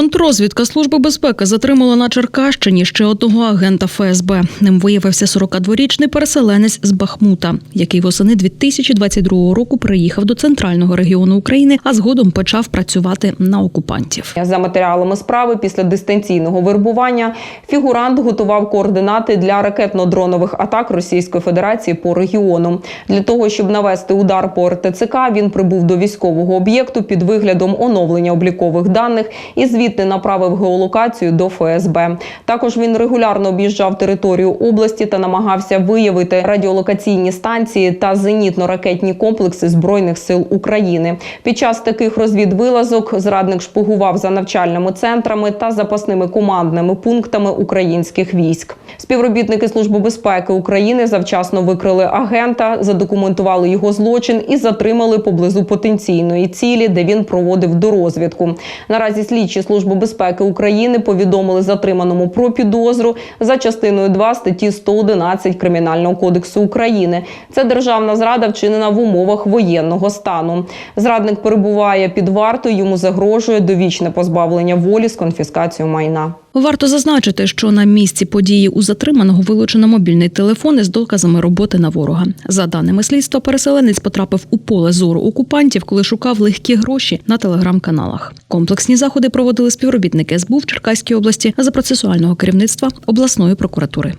Grund Контрозвідка Служби безпеки затримала на Черкащині ще одного агента ФСБ. Ним виявився 42-річний переселенець з Бахмута, який восени 2022 року приїхав до центрального регіону України, а згодом почав працювати на окупантів. За матеріалами справи після дистанційного вербування фігурант готував координати для ракетно-дронових атак Російської Федерації по регіону. Для того щоб навести удар по РТЦК, він прибув до військового об'єкту під виглядом оновлення облікових даних і звідти направив геолокацію до ФСБ. Також він регулярно об'їжджав територію області та намагався виявити радіолокаційні станції та зенітно-ракетні комплекси збройних сил України. Під час таких розвідвилазок зрадник шпигував за навчальними центрами та запасними командними пунктами українських військ. Співробітники Служби безпеки України завчасно викрили агента, задокументували його злочин і затримали поблизу потенційної цілі, де він проводив дорозвідку. Наразі слідчі Служби безпеки України повідомили затриманому про підозру за частиною 2 статті 111 Кримінального кодексу України. Це державна зрада вчинена в умовах воєнного стану. Зрадник перебуває під вартою, йому загрожує довічне позбавлення волі з конфіскацією майна. Варто зазначити, що на місці події у затриманого вилучено мобільний телефон із доказами роботи на ворога. За даними слідства, переселенець потрапив у поле зору окупантів, коли шукав легкі гроші на телеграм-каналах. Комплексні заходи проводили співробітники СБУ в Черкаській області за процесуального керівництва обласної прокуратури.